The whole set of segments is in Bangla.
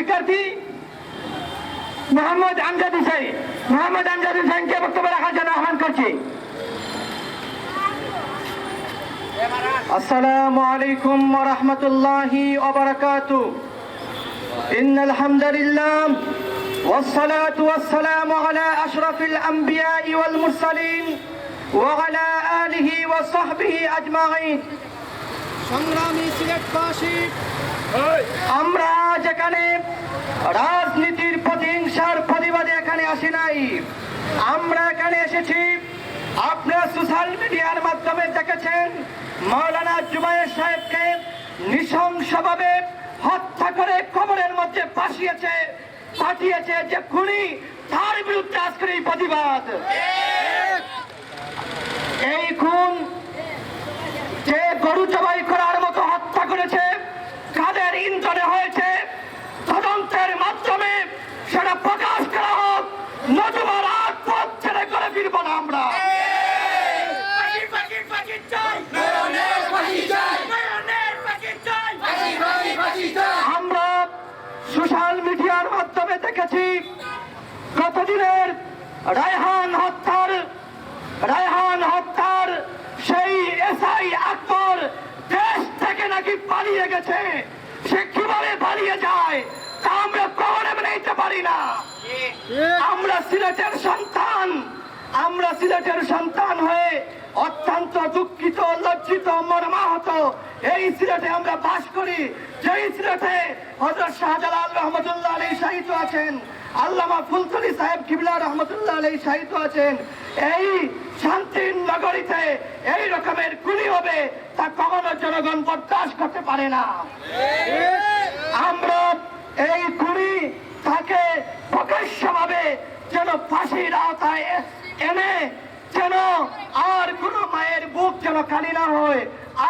শিক্ষার্থী মোহাম্মদ আমজাদ হুসাইন মোহাম্মদ আমজাদ হুসাইনকে বক্তব্য রাখার জন্য আহ্বান করছি السلام عليكم ورحمة الله وبركاته إن الحمد لله والصلاة والسلام على أشرف الأنبياء والمرسلين وعلى آله وصحبه أجمعين সংগ্রামী সিলেটবাসী আমরা যেখানে রাজনীতির প্রতিহিংসার প্রতিবাদে এখানে আসি নাই। আমরা এখানে এসেছি আপনারা সোশ্যাল মিডিয়ার মাধ্যমে দেখেছেন মৌলানা জুবাইর সাহেবকে নৃশংসভাবে হত্যা করে কবরের মধ্যে পাঠিয়েছে পাঠিয়েছে যে খুনি তার বিরুদ্ধে আজকের এই প্রতিবাদ। এই খুন যে গরু জবাই করার মতো হত্যা করেছে কাদের ইন্ধনে হয়েছে তদন্তের মাধ্যমে সেটা প্রকাশ করা হোক নতুবা রাত পথ ছেড়ে করে ফিরবো না আমরা ফাঁসি ফাঁসি ফাঁসি চাই মেয়নের ফাঁসি চাই মেয়নের ফাঁসি চাই ফাঁসি ফাঁসি ফাঁসি চাই আমরা সোশ্যাল মিডিয়ার মাধ্যমে দেখেছি গতদিনের রায়হান হত্যার রায়হান হত্যার সেই এসআই আকবর দেশ থেকে নাকি পালিয়ে গেছে। সে কীভাবে পালিয়ে যায় তা আমরা কখনো মেনে নিতে পারি না। আমরা সিলেটের সন্তান। আমরা সিলেটের সন্তান হয়ে অত্যন্ত দুঃখিত, লজ্জিত, মর্মাহত এই সিলেটে আমরা বাস করি। যেই সিলেটে হজরত শাহজালাল রহমতুল্লাহ আলী শাহিদ আছেন, আল্লামা ফুলতলি সাহেব কিবলা রহমতুল্লাহ আলী শাহিদ আছেন, এই শান্তির নগরীতে এই রকমের গুলি হবে তা কখনো জনগণ বরদাস্ত করতে পারে না। আমরা এই খুনি তাকে প্রকাশ্যভাবে যেন এনে যেন আর কোন মায়ের বুক যেন খালি না হয়,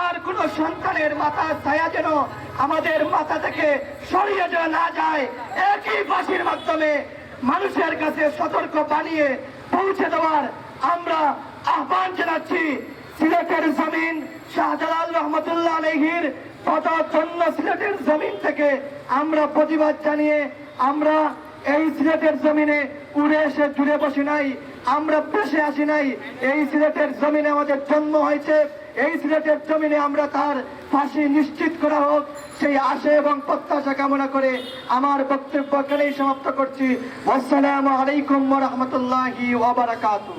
আর কোন সন্তানের মাথা ছায়া যেন আমাদের মাথা থেকে সরিয়ে যেন না যায়, একই ফাঁসির মাধ্যমে মানুষের কাছে সতর্ক বানিয়ে পৌঁছে দেওয়ার আমরা আহ্বান জানাচ্ছি। সিলেটের জমিন শাহজালাল রহমতুল্লাহ আলহির জন্য সিলেটের জমিন থেকে আমরা প্রতিবাদ জানিয়ে আমরা এই সিলেটের জমিনে উড়ে এসে জুড়ে বসে নাই, আমরা পেশে আসি নাই। এই সিলেটের জমিনে আমাদের জন্ম হয়েছে, এই সিলেটের জমিনে আমরা তার ফাঁসি নিশ্চিত করা হোক। সেই আশে এবং প্রত্যাশা কামনা করে আমার বক্তব্য এখানেই সমাপ্ত করছি। আসসালাম আলাইকুম রহমতুল্লাহ ওবরাকাতু